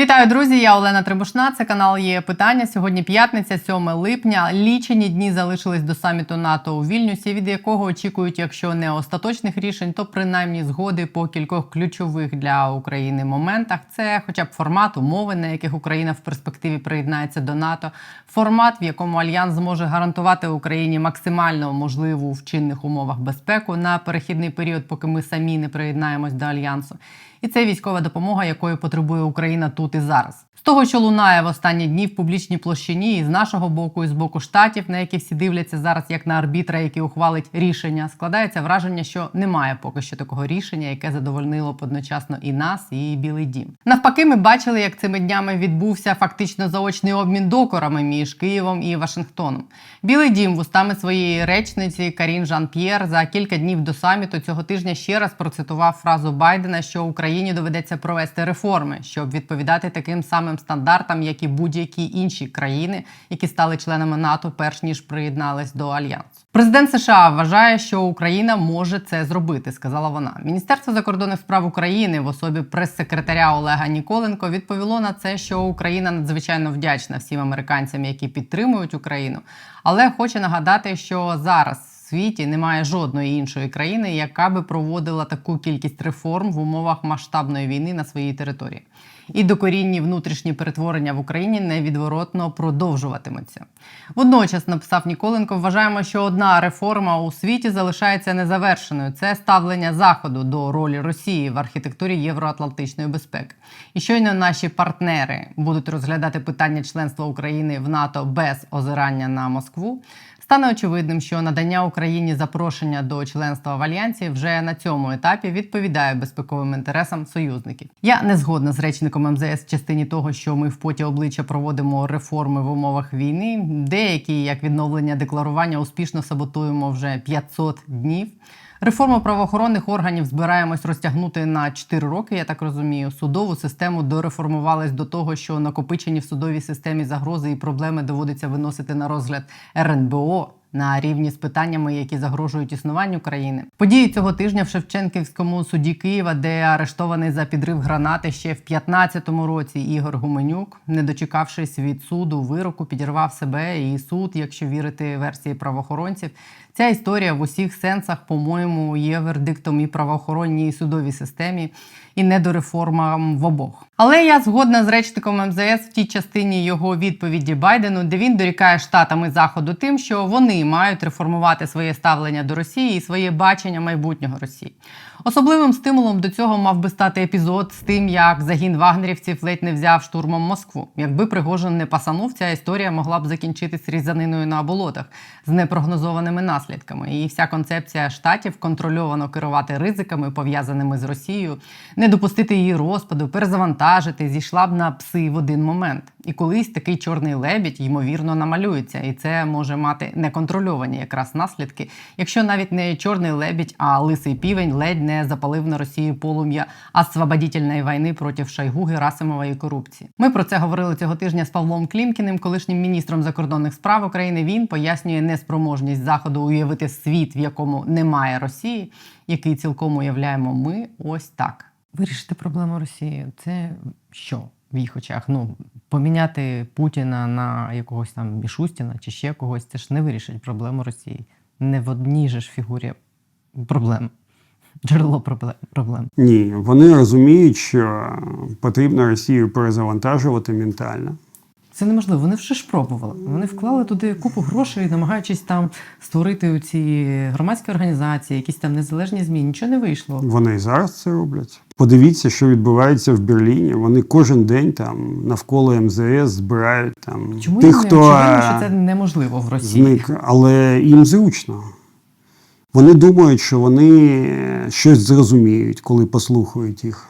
Вітаю, друзі! Я Олена Трибушна. Це канал є питання. Сьогодні п'ятниця, 7 липня. Лічені дні залишились до саміту НАТО у Вільнюсі, від якого очікують, якщо не остаточних рішень, то принаймні згоди по кількох ключових для України моментах. Це, хоча б формат, умови, на яких Україна в перспективі приєднається до НАТО, формат, в якому альянс зможе гарантувати Україні максимально можливу в чинних умовах безпеку на перехідний період, поки ми самі не приєднаємось до альянсу. І це військова допомога, якої потребує Україна тут і зараз. З того, що лунає в останні дні в публічній площині, і з нашого боку, і з боку штатів, на які всі дивляться зараз як на арбітра, який ухвалить рішення, складається враження, що немає поки що такого рішення, яке задовольнило б одночасно і нас, і Білий Дім. Навпаки, ми бачили, як цими днями відбувся фактично заочний обмін докорами між Києвом і Вашингтоном. Білий Дім вустами своєї речниці Карін Жан П'єр за кілька днів до саміту цього тижня ще раз процитував фразу Байдена, що Україні доведеться провести реформи, щоб відповідати таким самим стандартам, як і будь-які інші країни, які стали членами НАТО, перш ніж приєднались до альянсу. Президент США вважає, що Україна може це зробити, сказала вона. Міністерство закордонних справ України в особі прес-секретаря Олега Ніколенко відповіло на це, що Україна надзвичайно вдячна всім американцям, які підтримують Україну, але хоче нагадати, що зараз світі немає жодної іншої країни, яка би проводила таку кількість реформ в умовах масштабної війни на своїй території. І докорінні внутрішні перетворення в Україні невідворотно продовжуватимуться. Водночас написав Ніколенко. Вважаємо, що одна реформа у світі залишається незавершеною. Це ставлення заходу до ролі Росії в архітектурі євроатлантичної безпеки. І щойно наші партнери будуть розглядати питання членства України в НАТО без озирання на Москву. Стане очевидним, що надання Україні запрошення до членства в альянсі вже на цьому етапі відповідає безпековим інтересам союзників. Я не згодна з речником МЗС в частині того, що ми в поті обличчя проводимо реформи в умовах війни. Деякі, як відновлення декларування, успішно саботуємо вже 500 днів. Реформу правоохоронних органів збираємось розтягнути на 4 роки. Я так розумію. Судову систему дореформувались до того, що накопичені в судовій системі загрози і проблеми доводиться виносити на розгляд РНБО. На рівні з питаннями, які загрожують існуванню країни, події цього тижня в Шевченківському суді Києва, де арештований за підрив гранати ще в 15-му році Ігор Гуменюк, не дочекавшись від суду вироку, підірвав себе і суд, якщо вірити версії правоохоронців. Ця історія в усіх сенсах, по-моєму, є вердиктом і правоохоронній і судовій системі, і недореформам в обох. Але я згодна з речником МЗС в тій частині його відповіді Байдену, де він дорікає штатами заходу тим, що вони мають реформувати своє ставлення до Росії і своє бачення майбутнього Росії. Особливим стимулом до цього мав би стати епізод з тим, як загін вагнерівців ледь не взяв штурмом Москву. Якби Пригожин не пасанув, ця історія могла б закінчитись різаниною на болотах з непрогнозованими наслідками. І вся концепція штатів контрольовано керувати ризиками, пов'язаними з Росією, не допустити її розпаду, перезавантажити, зійшла б на пси в один момент. І колись такий чорний лебідь ймовірно намалюється, і це може мати неконтрольовані якраз наслідки, якщо навіть не чорний лебідь, а лисий півень ледь не запалив на Росію полум'я освободітельної війни проти Шойгу, Герасимова корупції. Ми про це говорили цього тижня з Павлом Клімкіним, колишнім міністром закордонних справ України. Він пояснює неспроможність заходу уявити світ, в якому немає Росії, який цілком уявляємо ми. Ось так. Вирішити проблему Росії це що? В їх очах, ну поміняти Путіна на якогось там Мішустіна чи ще когось, це ж не вирішить проблему Росії. Не в одній же ж фігурі проблем. Джерело проблем. Ні, вони розуміють, що потрібно Росію перезавантажувати ментально. Це неможливо. Вони вже ж пробували. Вони вклали туди купу грошей, намагаючись там створити ці громадські організації, якісь там незалежні змі. Нічого не вийшло. Вони і зараз це роблять. Подивіться, що відбувається в Берліні. Вони кожен день там навколо МЗС збирають там Чому тих, не хто очевидно, що це неможливо в Росії? зник, але їм зручно. Вони думають, що вони щось зрозуміють, коли послухають їх.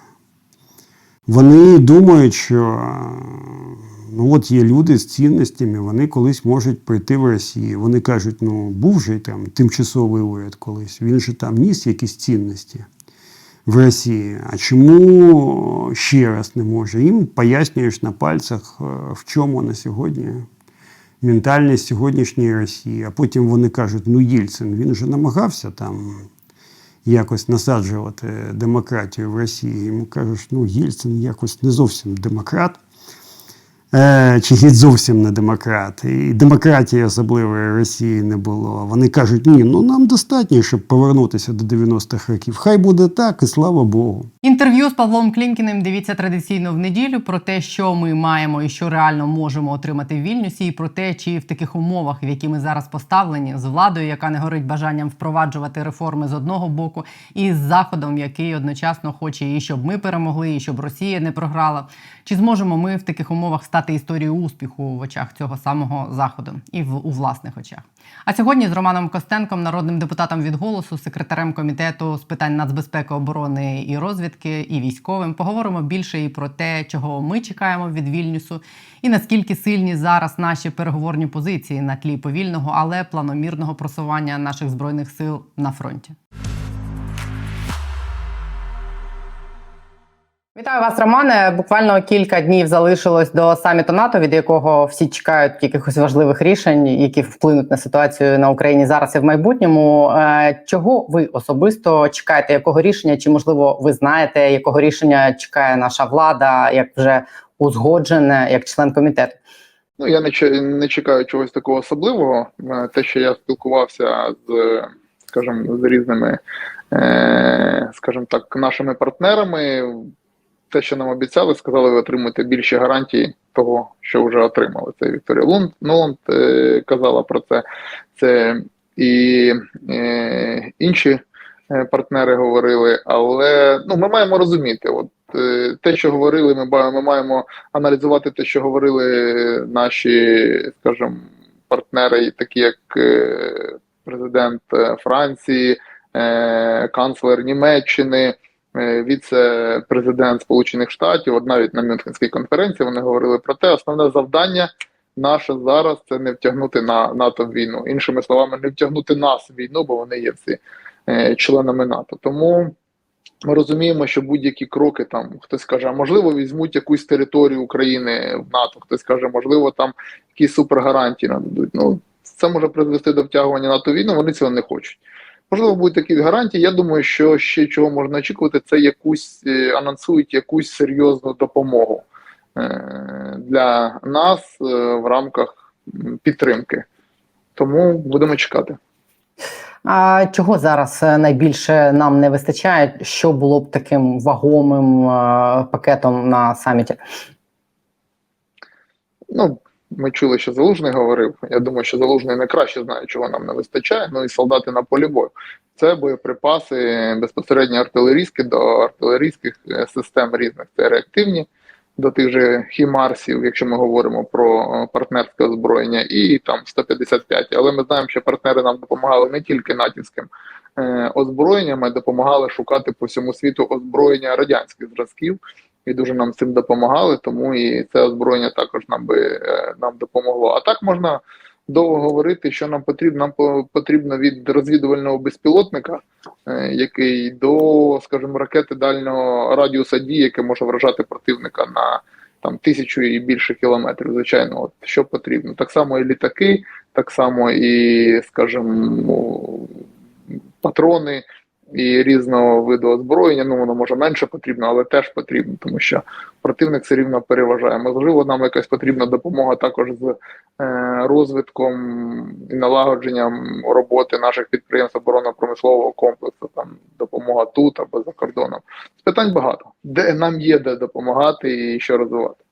Вони думають, що ну от є люди з цінностями, вони колись можуть прийти в Росію. Вони кажуть, ну був же там тимчасовий уряд колись, він же там ніс якісь цінності в Росії. А чому ще раз не може? Їм пояснюєш на пальцях, е, в чому на сьогодні ментальність сьогоднішньої Росії. А потім вони кажуть, ну Єльцин, він же намагався там якось насаджувати демократію в Росії. Йому кажуть, ну Єльцин якось не зовсім демократ. Е, чи геть зовсім не демократ. І демократії особливої Росії не було. Вони кажуть, ні, ну нам достатньо, щоб повернутися до 90-х років. Хай буде так, і слава Богу. Інтерв'ю з Павлом Клінкіним дивіться традиційно в неділю про те, що ми маємо і що реально можемо отримати в Вільнюсі, і про те, чи в таких умовах, в які ми зараз поставлені, з владою, яка не горить бажанням впроваджувати реформи з одного боку, і з заходом, який одночасно хоче і щоб ми перемогли, і щоб Росія не програла. Чи зможемо ми в таких умовах стати історією успіху в очах цього самого заходу і в у власних очах? А сьогодні з Романом Костенком, народним депутатом від голосу, секретарем комітету з питань нацбезпеки, оборони і розвідки, і військовим, поговоримо більше і про те, чого ми чекаємо від Вільнюсу, і наскільки сильні зараз наші переговорні позиції на тлі повільного, але планомірного просування наших збройних сил на фронті. Вітаю вас, Романе. Буквально кілька днів залишилось до саміту НАТО, від якого всі чекають якихось важливих рішень, які вплинуть на ситуацію на Україні зараз і в майбутньому. Е, Чого ви особисто чекаєте? Якого рішення? Чи можливо ви знаєте, якого рішення чекає наша влада, як вже узгоджене, як член комітету? Ну, я не, не чекаю чогось такого особливого. Е, Те, що я спілкувався з, скажімо, з різними, е, скажімо так, нашими партнерами, те, що нам обіцяли, сказали, ви отримуєте більші гарантії того, що вже отримали. Це Вікторія Лунд, Нуланд е, казала про це. Це і е, інші е, партнери говорили, але ну, ми маємо розуміти, от е, те, що говорили, ми, ми маємо аналізувати те, що говорили наші, скажімо, партнери, такі як е, президент Франції, е, канцлер Німеччини, віце-президент Сполучених Штатів. От навіть на Мюнхенській конференції вони говорили про те, основне завдання. Наше зараз це не втягнути на НАТО в війну. Іншими словами, не втягнути нас в війну, бо вони є всі е, членами НАТО. Тому ми розуміємо, що будь-які кроки там хтось каже, а можливо, візьмуть якусь територію України в НАТО, хтось каже, можливо, там якісь супергарантії нададуть. Ну це може призвести до втягування НАТО війну. Вони цього не хочуть. Можливо, будуть такі гарантії. Я думаю, що ще чого можна очікувати, це якусь е, анонсують якусь серйозну допомогу е, для нас е, в рамках підтримки. Тому будемо чекати. А чого зараз найбільше нам не вистачає? Що було б таким вагомим пакетом на саміті? Ну, ми чули, що Залужний говорив. Я думаю, що Залужний не краще знає, чого нам не вистачає. Ну і солдати на полі бою. Це боєприпаси безпосередньо артилерійські до артилерійських е, систем різних. Це реактивні до тих же Хімарсів, якщо ми говоримо про е, партнерське озброєння, і там 155. Але ми знаємо, що партнери нам допомагали не тільки натівським е, озброєнням, допомагали шукати по всьому світу озброєння радянських зразків і дуже нам цим допомагали, тому і це озброєння також нам би е, нам допомогло. А так можна довго говорити, що нам потрібно. Нам по- потрібно від розвідувального безпілотника, е, який до, скажімо, ракети дальнього радіуса дії, яке може вражати противника на там тисячу і більше кілометрів. Звичайно, от що потрібно. Так само і літаки, так само і, скажімо, патрони і різного виду озброєння. Ну воно може менше потрібно, але теж потрібно, тому що противник все рівно переважає. Можливо, нам якась потрібна допомога також з е, розвитком і налагодженням роботи наших підприємств оборонно-промислового комплексу. Там допомога тут або за кордоном. Питань багато, де нам є де допомагати і що розвивати.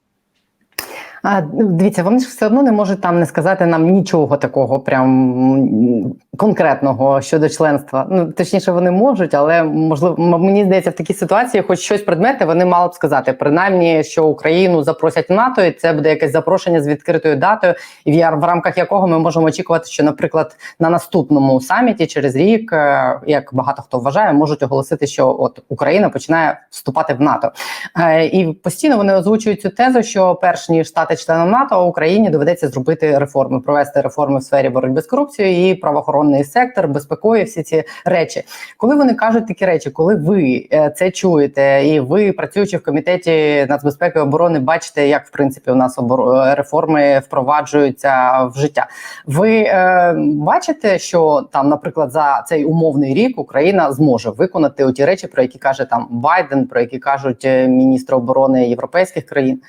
А, дивіться, вони ж все одно не можуть там не сказати нам нічого такого, прям конкретного щодо членства. Ну точніше, вони можуть, але можливо, мені здається, в такій ситуації, хоч щось предмети, вони мали б сказати, принаймні, що Україну запросять в НАТО, і це буде якесь запрошення з відкритою датою, і в, рамках якого ми можемо очікувати, що, наприклад, на наступному саміті через рік, е, як багато хто вважає, можуть оголосити, що от Україна починає вступати в НАТО. Е, І постійно вони озвучують цю тезу, що перш ніж стати стати членом НАТО, Україні доведеться зробити реформи, провести реформи в сфері боротьби з корупцією і правоохоронний сектор, безпекові всі ці речі. Коли вони кажуть такі речі, коли ви е, це чуєте, і ви працюючи в комітеті нацбезпеки і оборони, бачите, як в принципі у нас обор- реформи впроваджуються в життя. Ви е, бачите, що там, наприклад, за цей умовний рік Україна зможе виконати оті речі, про які каже там Байден, про які кажуть е, міністри оборони європейських країн.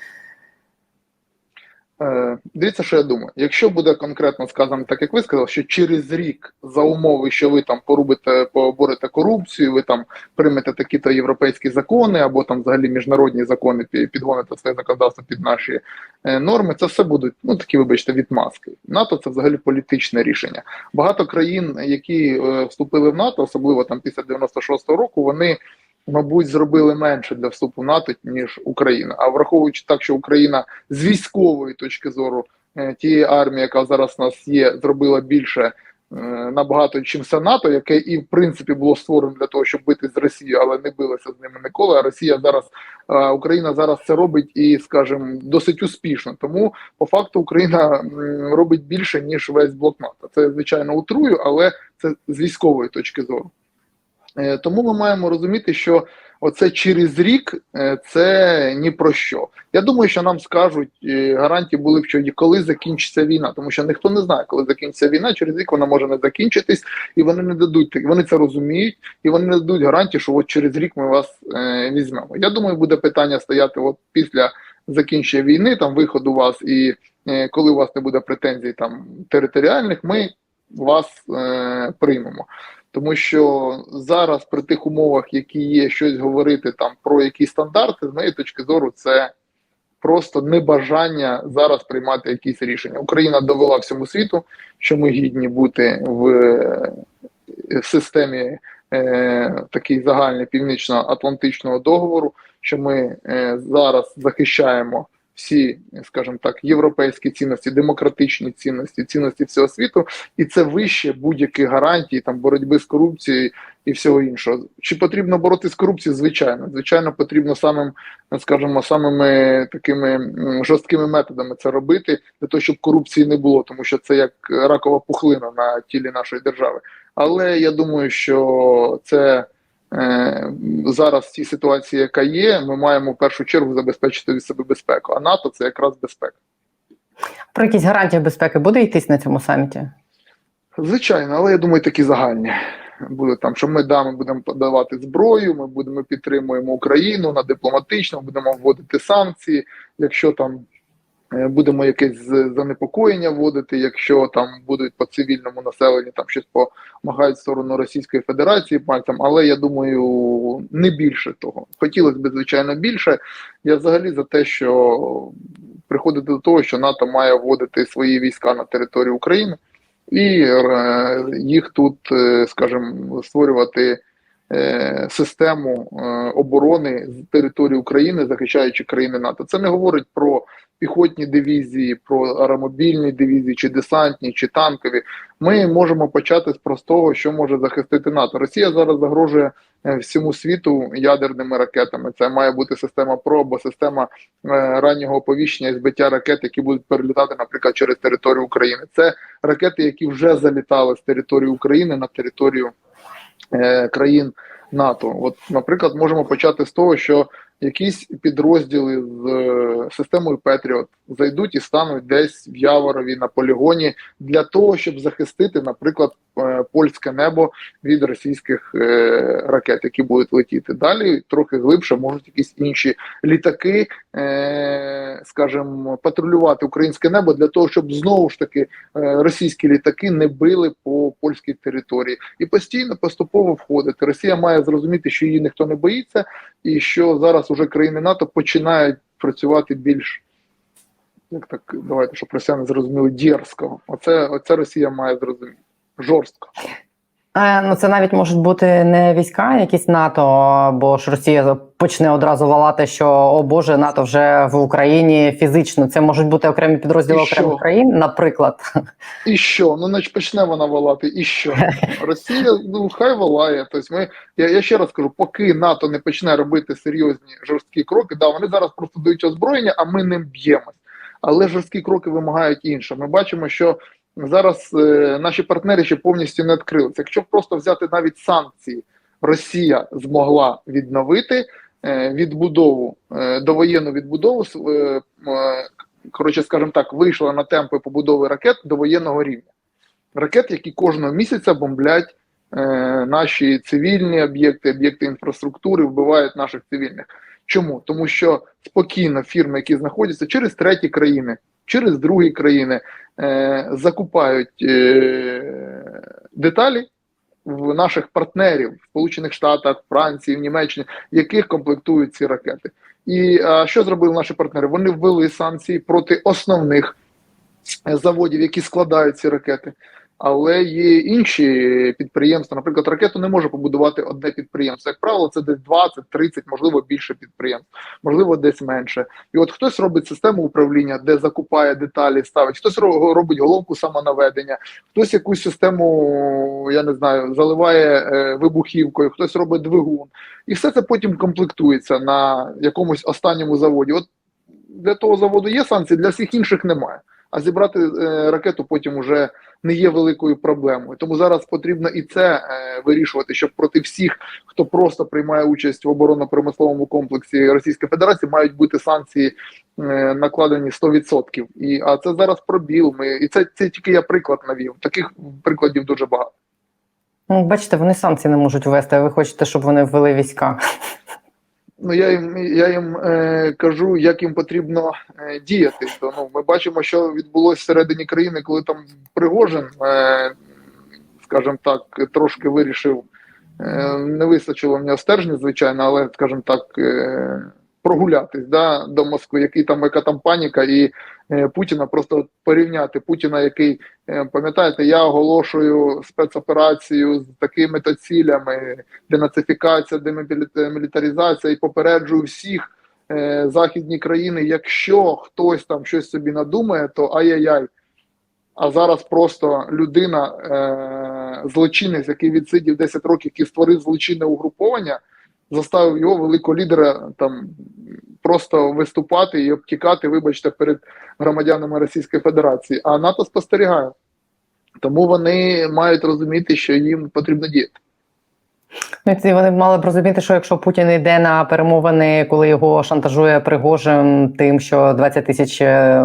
Е, Дивіться, що я думаю. Якщо буде конкретно сказано, так як ви сказали, що через рік за умови, що ви там порубите, поборете корупцію, ви там приймете такі-то європейські закони, або там взагалі міжнародні закони пі- підгоните своє законодавство під наші е, норми, це все будуть ну такі, вибачте, відмазки. НАТО це взагалі політичне рішення. Багато країн, які е, вступили в НАТО, особливо там після 96-го року, вони. Мабуть, зробили менше для вступу в НАТО, ніж Україна. А враховуючи так, що Україна з військової точки зору е, тієї армії, яка зараз у нас є, зробила більше е, набагато, чим все НАТО, яке і в принципі було створено для того, щоб бити з Росією, але не билося з ними ніколи. А Росія зараз е, Україна зараз це робить і, скажімо, досить успішно. Тому по факту Україна робить більше ніж весь блок НАТО. Це звичайно утрую, але це з військової точки зору. Е, Тому ми маємо розуміти, що оце через рік е, це ні про що. Я думаю, що нам скажуть е, гарантії були б, що коли закінчиться війна, тому що ніхто не знає, коли закінчиться війна. Через рік вона може не закінчитись, і вони не дадуть вони це розуміють, і вони не дадуть гарантії, що от через рік ми вас е, візьмемо. Я думаю, буде питання стояти от після закінчення війни, там виходу вас, і е, коли у вас не буде претензій там територіальних, ми вас е, приймемо. Тому що зараз при тих умовах, які є, щось говорити там про якісь стандарти, з моєї точки зору, це просто небажання зараз приймати якісь рішення. Україна довела всьому світу, що ми гідні бути в, е, системі е, такий загальний північно-атлантичного договору, що ми е, зараз захищаємо всі, скажімо так, європейські цінності, демократичні цінності, цінності всього світу, і це вище будь-яких гарантій там боротьби з корупцією і всього іншого. Чи потрібно боротися з корупцією? Звичайно, звичайно, потрібно самим, скажімо, самими такими жорсткими методами це робити для того, щоб корупції не було, тому що це як ракова пухлина на тілі нашої держави. Але я думаю, що це. Е, Зараз в цій ситуації, яка є, ми маємо в першу чергу забезпечити від себе безпеку. А НАТО це якраз безпека. Про якісь гарантії безпеки буде йтись на цьому саміті? Звичайно, але я думаю, такі загальні. Буде там, що ми да, ми будемо подавати зброю, ми будемо підтримуємо Україну на дипломатично, будемо вводити санкції. Якщо там будемо якесь занепокоєння вводити, якщо там будуть по цивільному населенню там щось помагають в сторону Російської Федерації пальцем, але я думаю, не більше того. Хотілося б, звичайно, більше. Я взагалі за те, що приходити до того, що НАТО має вводити свої війська на територію України і е, їх тут, е, скажімо, створювати е, систему е, оборони з території України, захищаючи країни НАТО. Це не говорить про піхотні дивізії, про аеромобільні дивізії, чи десантні, чи танкові. Ми можемо почати з простого, що може захистити НАТО. Росія зараз загрожує е, всьому світу ядерними ракетами. Це має бути система ПРО або система е, раннього оповіщення і збиття ракет, які будуть перелітати, наприклад, через територію України. Це ракети, які вже залітали з території України на територію е, країн НАТО. От, наприклад, можемо почати з того, що якісь підрозділи з е, системою Петріот зайдуть і стануть десь в Яворові на полігоні для того, щоб захистити, наприклад, е, польське небо від російських е, ракет, які будуть летіти. Далі трохи глибше можуть якісь інші літаки, е, скажімо, патрулювати українське небо для того, щоб знову ж таки е, російські літаки не били по польській території і постійно поступово входити. Росія має зрозуміти, що її ніхто не боїться, і що зараз уже країни НАТО починають працювати більш. Як так, давайте, щоб росіяни зрозуміли дерзко. Оце, оце Росія має зрозуміти. Жорстко. Е, ну це навіть можуть бути не війська, якісь НАТО, бо ж Росія почне одразу валати, що о Боже, НАТО вже в Україні фізично. Це можуть бути окремі підрозділи окремих країн, наприклад. І що? Ну, значить, почне вона волати, і що? Росія, ну хай волає. Тобто ми, я, я ще раз кажу, поки НАТО не почне робити серйозні жорсткі кроки, да, вони зараз просто дають озброєння, а ми ним б'ємось. але жорсткі кроки вимагають інше. Ми бачимо, що зараз е, наші партнери ще повністю не відкрилися. Якщо просто взяти навіть санкції, Росія змогла відновити е, відбудову е, довоєнну відбудову е, е, коротше, скажімо так, вийшла на темпи побудови ракет до воєнного рівня. Ракет, які кожного місяця бомблять е, наші цивільні об'єкти, об'єкти інфраструктури, вбивають наших цивільних. Чому? Тому що спокійно фірми, які знаходяться через треті країни, через другі країни, е, закупають е, деталі в наших партнерів в Сполучених Штатах, Франції, в Німеччині, яких комплектують ці ракети. І а, що зробили наші партнери? Вони ввели санкції проти основних е, заводів, які складають ці ракети. Але є інші підприємства. Наприклад, ракету не може побудувати одне підприємство. Як правило, це десь 20, 30, можливо, більше підприємств, можливо, десь менше. І от хтось робить систему управління, де закупає деталі, ставить, хтось робить головку самонаведення, хтось якусь систему, я не знаю, заливає е, вибухівкою, хтось робить двигун. І все це потім комплектується на якомусь останньому заводі. От для того заводу є санкції, для всіх інших немає. А зібрати е, ракету потім уже не є великою проблемою. Тому зараз потрібно і це е, вирішувати, щоб проти всіх, хто просто приймає участь в оборонно-промисловому комплексі Російської Федерації, мають бути санкції е, накладені 100%. І а це зараз пробіл. Ми і це, це тільки я приклад навів. Таких прикладів дуже багато. Ну, бачите, вони санкції не можуть ввести, а ви хочете, щоб вони ввели війська. Ну я їм я їм е, кажу, як їм потрібно е, діяти. То ну ми бачимо, що відбулося всередині країни, коли там Пригожин, е, скажімо так, трошки вирішив. Е, не вистачило мені нього стержня, звичайно, але скажімо так, е, прогулятись да, до Москви, який там, яка там паніка, і е, Путіна просто порівняти Путіна, який е, пам'ятаєте, я оголошую спецоперацію з такими то цілями денацифікація, демілітаризація і попереджую всіх е, західні країни, якщо хтось там щось собі надумає, то ай-яй-яй. А зараз просто людина, е, злочинець, який відсидів 10 років, який створив злочинне угруповання, заставив його великого лідера там просто виступати і обтікати, вибачте, перед громадянами Російської Федерації. А НАТО спостерігає. Тому вони мають розуміти, що їм потрібно діяти. Ну, і Вони мали б розуміти, що якщо Путін йде на перемовини, коли його шантажує Пригожин тим, що 20 тисяч е,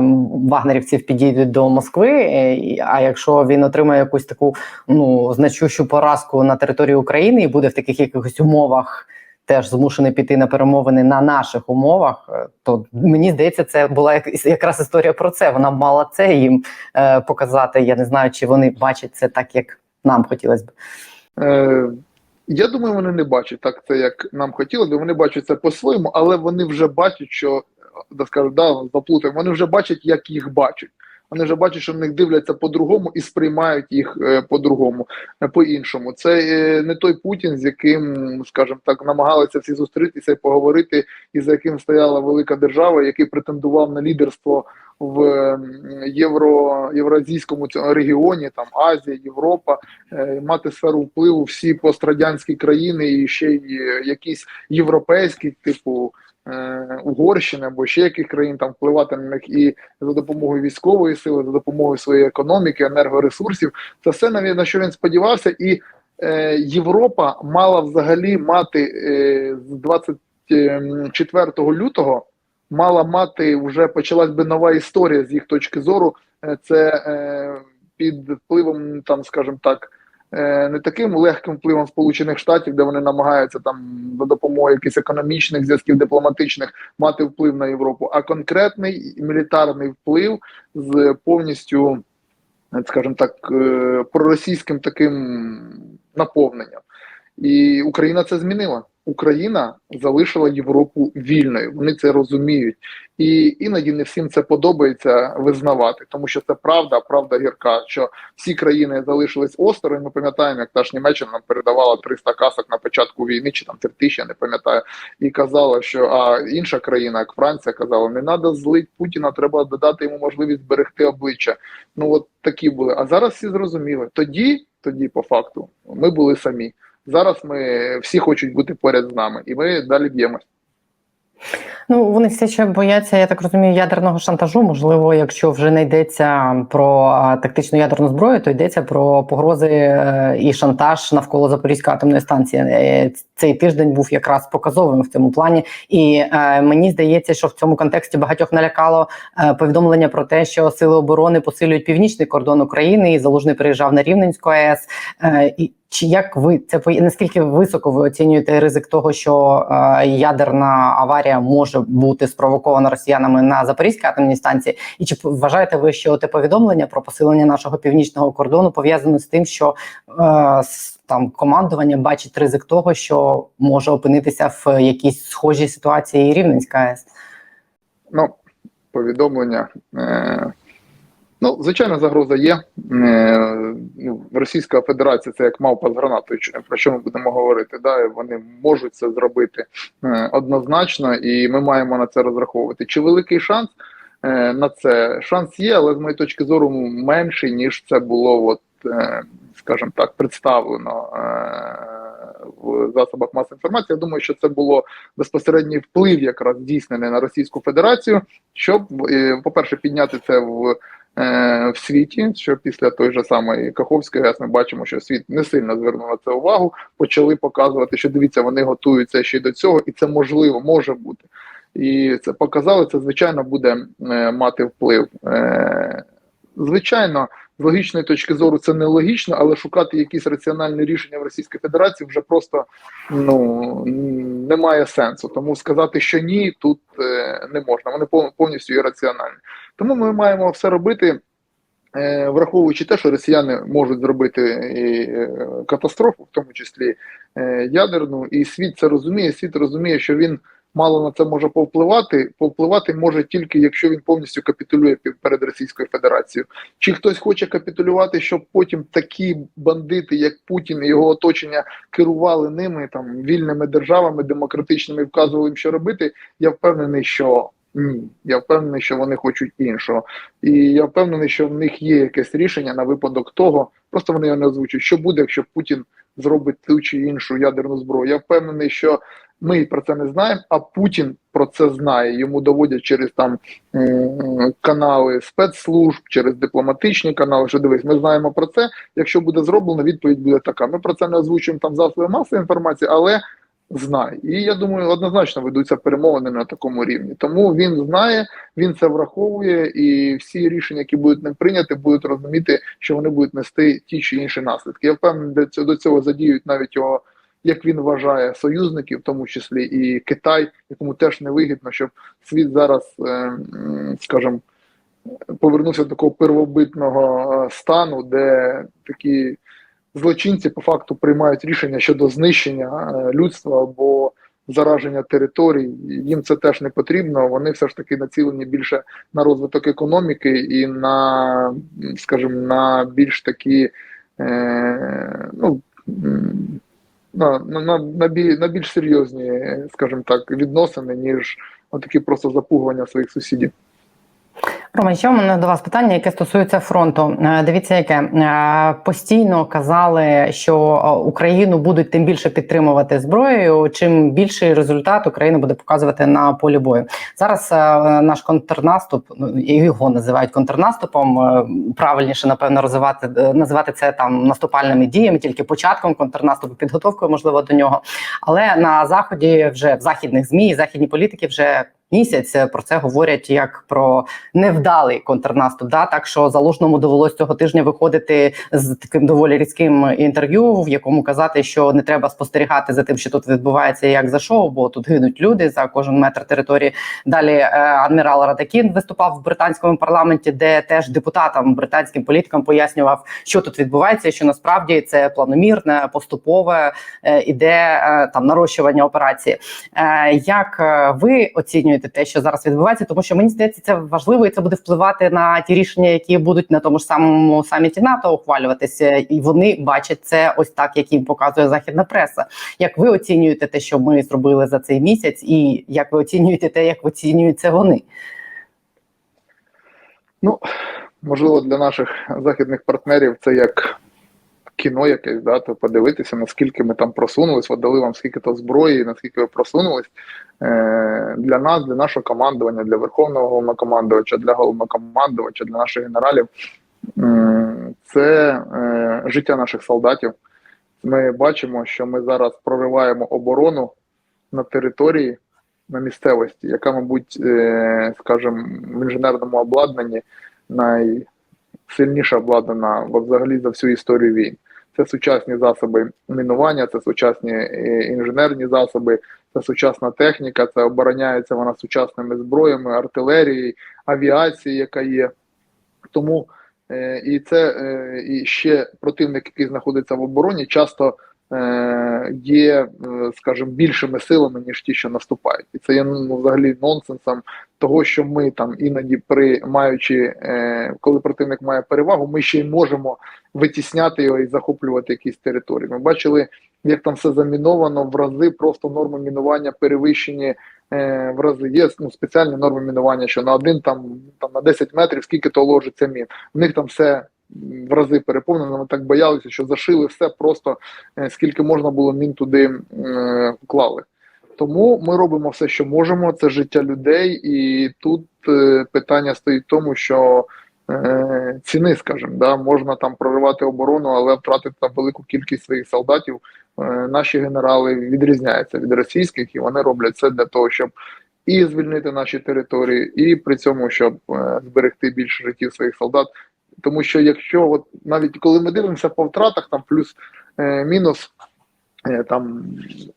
вагнерівців підійдуть до Москви. е, А якщо він отримає якусь таку ну значущу поразку на території України і буде в таких якихось умовах. Теж змушений піти на перемовини на наших умовах, е, то мені здається, це була якраз історія про це. Вона мала це їм е, показати. Я не знаю, чи вони бачать це так, як нам хотілося б. Е, я думаю, вони не бачать так це, як нам хотілося, вони бачать це по-своєму, але вони вже бачать, що да, скажу, да, заплутаємо, вони вже бачать, як їх бачать. Вони вже бачать, що на них дивляться по-другому і сприймають їх е, по-другому, е, по-іншому. Це е, не той Путін, з яким, скажімо так, намагалися всі зустрітися і поговорити, і за яким стояла велика держава, який претендував на лідерство в євро євразійському регіоні, там Азія, Європа, мати сферу впливу всі пострадянські країни і ще й якісь європейські, типу Угорщини або ще яких країн там впливати на них і за допомогою військової сили, за допомогою своєї економіки, енергоресурсів. Це все на, що він сподівався, і е, Європа мала взагалі мати е, з 24 лютого. Мала мати вже почалась би нова історія з їх точки зору. Е, Це е, під впливом, там, скажімо так, е, не таким легким впливом Сполучених Штатів, де вони намагаються там за допомогою якихось економічних зв'язків дипломатичних мати вплив на Європу, а конкретний мілітарний вплив з повністю, е, скажімо так, е, проросійським таким наповненням. І Україна це змінила. Україна залишила Європу вільною. Вони це розуміють, і іноді не всім це подобається визнавати, тому що це правда, правда гірка. Що всі країни залишились осторонь. Ми пам'ятаємо, як та ж Німеччина нам передавала 300 касок на початку війни, чи там 3000, я не пам'ятаю, і казала, що а інша країна, як Франція, казала, не треба злить Путіна, треба додати йому можливість зберегти обличчя. Ну от такі були. А зараз всі зрозуміли. Тоді, тоді, по факту, ми були самі. Зараз ми всі хочуть бути поряд з нами, і ми далі б'ємось. Ну вони все ще бояться, я так розумію, ядерного шантажу. Можливо, якщо вже не йдеться про тактичну ядерну зброю, то йдеться про погрози е, і шантаж навколо Запорізької атомної станції. Е, Цей тиждень був якраз показовим в цьому плані, і е, мені здається, що в цьому контексті багатьох налякало е, повідомлення про те, що сили оборони посилюють північний кордон України, і Залужний приїжджав на Рівненську АЕС. Е, чи як ви це наскільки високо ви оцінюєте ризик того, що е, ядерна аварія може бути спровокована росіянами на Запорізькій атомній станції? І чи вважаєте ви, що те повідомлення про посилення нашого північного кордону пов'язано з тим, що е, там командування бачить ризик того, що може опинитися в якійсь схожій ситуації Рівненська АЕС? Ну, повідомлення. Е, ну, звичайно, загроза є. Е, ну, Російська Федерація це як мавпа з гранатою. Про що ми будемо говорити? Да? Вони можуть це зробити е, однозначно, і ми маємо на це розраховувати. Чи великий шанс е, на це? Шанс є, але з моєї точки зору менший, ніж це було, от, скажімо так, представлено. В засобах масової інформації. Я думаю, що це було безпосередній вплив якраз здійснений на Російську Федерацію, щоб, е, по-перше, підняти це в, в світі. Що після той же самої Каховської ГЕС ми бачимо, що світ не сильно звернув на це увагу. Почали показувати, що дивіться, вони готуються ще й до цього, і це можливо може бути. І це показали. Це звичайно буде е, мати вплив. Е, звичайно, з логічної точки зору це нелогічно, але шукати якісь раціональні рішення в Російській Федерації вже просто ну немає сенсу. Тому сказати, що ні, тут е, не можна. Вони пов- повністю ірраціональні. Тому ми маємо все робити. е, Враховуючи те, що росіяни можуть зробити і е, катастрофу, в тому числі ядерну, і світ це розуміє. Світ розуміє, що він мало на це може повпливати. Повпливати може тільки якщо він повністю капітулює пі- перед Російською Федерацією. Чи хтось хоче капітулювати, щоб потім такі бандити, як Путін і його оточення, керували ними там вільними державами, демократичними, і вказували їм, що робити? Я впевнений, що ні. Я впевнений, що вони хочуть іншого. І я впевнений, що в них є якесь рішення на випадок того. Просто вони його не озвучують. Що буде, якщо Путін зробить ту чи іншу ядерну зброю? Я впевнений, що ми про це не знаємо, а Путін про це знає. Йому доводять через там канали спецслужб, через дипломатичні канали. Що дивись, ми знаємо про це. Якщо буде зроблено, відповідь буде така. Ми про це не озвучуємо там засоби масової інформації, але знає. І я думаю, однозначно ведуться перемовини на такому рівні. Тому він знає, він це враховує, і всі рішення, які будуть ним прийняті, будуть розуміти, що вони будуть нести ті чи інші наслідки. Я впевнений, до цього задіють навіть його. Як він вважає союзників, в тому числі і Китай, якому теж не вигідно, щоб світ зараз, е, скажімо, повернувся до такого первобитного е, стану, де такі злочинці по факту приймають рішення щодо знищення е, людства або зараження територій. Їм це теж не потрібно. Вони все ж таки націлені більше на розвиток економіки і на, скажімо, на більш такі, ну. На, на, на, на, на більш серйозні, скажімо так, відносини, ніж отакі просто запугування своїх сусідів. Рома, ще у мене до вас питання, яке стосується фронту. Е, Дивіться, яке Е, постійно казали, що е, Україну будуть тим більше підтримувати зброєю. Чим більший результат Україна буде показувати на полі бою. Зараз наш контрнаступ, ну його називають контрнаступом. Правильніше, напевно, розвивати називати це там наступальними діями, тільки початком контрнаступу, підготовкою, можливо, до нього. Але на заході вже в західних змі, західні політики вже. Місяць е, про це говорять як про невдалий контрнаступ. Да? Так що залужному довелось цього тижня виходити з таким доволі різким інтерв'ю, в якому казати, що не треба спостерігати за тим, що тут відбувається, як за шоу, бо тут гинуть люди за кожен метр території. Далі е, адмірал Радакін виступав в британському парламенті, де теж депутатам британським політикам пояснював, що тут відбувається, що насправді це планомірне, поступове е, іде там нарощування операції. Як ви оцінюєте те, що зараз відбувається? Тому що мені здається, це важливо і це буде впливати на ті рішення, які будуть на тому ж самому саміті НАТО ухвалюватися, і вони бачать це ось так, як їм показує західна преса. Як ви оцінюєте те, що ми зробили за цей місяць, і як ви оцінюєте те, як оцінюють це вони? Ну, можливо, для наших західних партнерів це як кіно якесь, да, то подивитися, наскільки ми там просунулись, от дали вам скільки то зброї, наскільки ви просунулись. Е, Для нас, для нашого командування, для верховного головнокомандувача, для головнокомандувача, для наших генералів. Це е, життя наших солдатів. Ми бачимо, що ми зараз прориваємо оборону на території, на місцевості, яка, мабуть, е, скажімо, в інженерному обладнанні найсильніше обладнана взагалі за всю історію війн. Це сучасні засоби мінування, це сучасні е, інженерні засоби, це сучасна техніка, це обороняється вона сучасними зброями, артилерією, авіацією, яка є. Тому е, і це е, і ще противник, який знаходиться в обороні, часто є, е, скажімо, більшими силами, ніж ті, що наступають. І це є ну, взагалі нонсенсом того, що ми там іноді при маючи, е, коли противник має перевагу, ми ще й можемо витісняти його і захоплювати якісь території. Ми бачили, як там все заміновано в рази, просто норми мінування перевищені е, в рази. Є ну, спеціальні норми мінування, що на один там, там на 10 метрів скільки то ложиться мін. В них там все в рази переповнено. Ми так боялися, що зашили все просто е, скільки можна було мін туди е, вклали. Тому ми робимо все, що можемо. Це життя людей, і тут е, питання стоїть в тому, що е, ціни, скажімо, да, можна там проривати оборону, але втратити там велику кількість своїх солдатів. Е, наші генерали відрізняються від російських, і вони роблять це для того, щоб і звільнити наші території, і при цьому щоб е, зберегти більше життів своїх солдат. Тому що якщо от навіть коли ми дивимося по втратах, там плюс е. Е, Там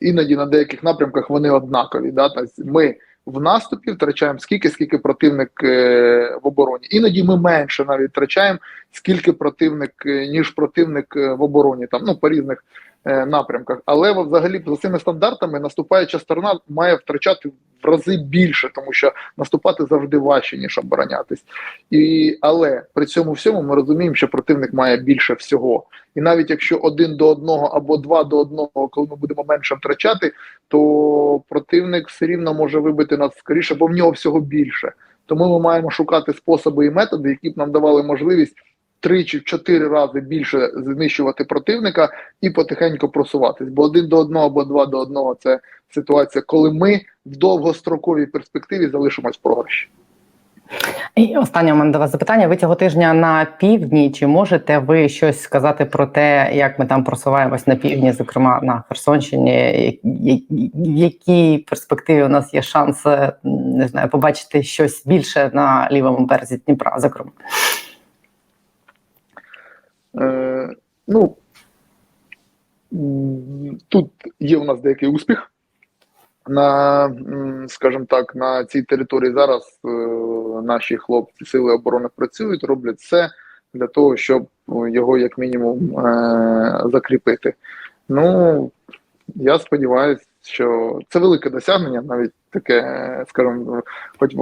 іноді на деяких напрямках вони однакові. Да? Тобто ми в наступі втрачаємо скільки, скільки противник е, в обороні. Іноді ми менше навіть втрачаємо, скільки противник, е, ніж противник в обороні, там ну по різних напрямках. Але взагалі за цими стандартами наступаюча сторона має втрачати в рази більше, тому що наступати завжди важче, ніж оборонятись. І, але при цьому всьому ми розуміємо, що противник має більше всього. І навіть якщо один до одного або два до одного, коли ми будемо менше втрачати, то противник все рівно може вибити нас скоріше, бо в нього всього більше. Тому ми маємо шукати способи і методи, які б нам давали можливість три чи чотири рази більше знищувати противника і потихеньку просуватись. Бо один до одного або два до одного це ситуація, коли ми в довгостроковій перспективі залишимось програші. І останнє у мене до вас запитання. Ви цього тижня на півдні. Чи можете ви щось сказати про те, як ми там просуваємось на півдні, зокрема на Херсонщині? Я- я- В якій перспективі у нас є шанс не знаю, побачити щось більше на лівому березі Дніпра, зокрема? Е, ну, тут є у нас деякий успіх. На, скажімо так, на цій території зараз е, наші хлопці Сили оборони працюють, роблять все для того, щоб його як мінімум е, закріпити. Ну, я сподіваюся, що це велике досягнення, навіть таке, скажімо, хоч,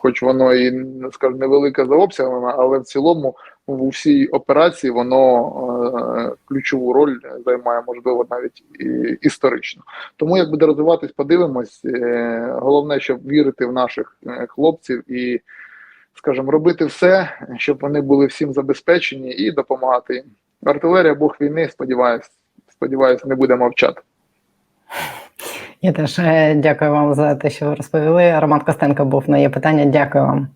хоч воно і скажімо, невелике за обсягами, але в цілому в всій операції воно е, ключову роль займає, можливо, навіть і, історично. Тому як буде розвиватись, подивимось. Е, головне, щоб вірити в наших е, хлопців і, скажімо, робити все, щоб вони були всім забезпечені і допомагати їм. Артилерія Бог війни, сподіваюсь, сподіваюсь, не буде мовчати. Я теж е, дякую вам за те, що ви розповіли. Роман Костенко був на є питання. Дякую вам.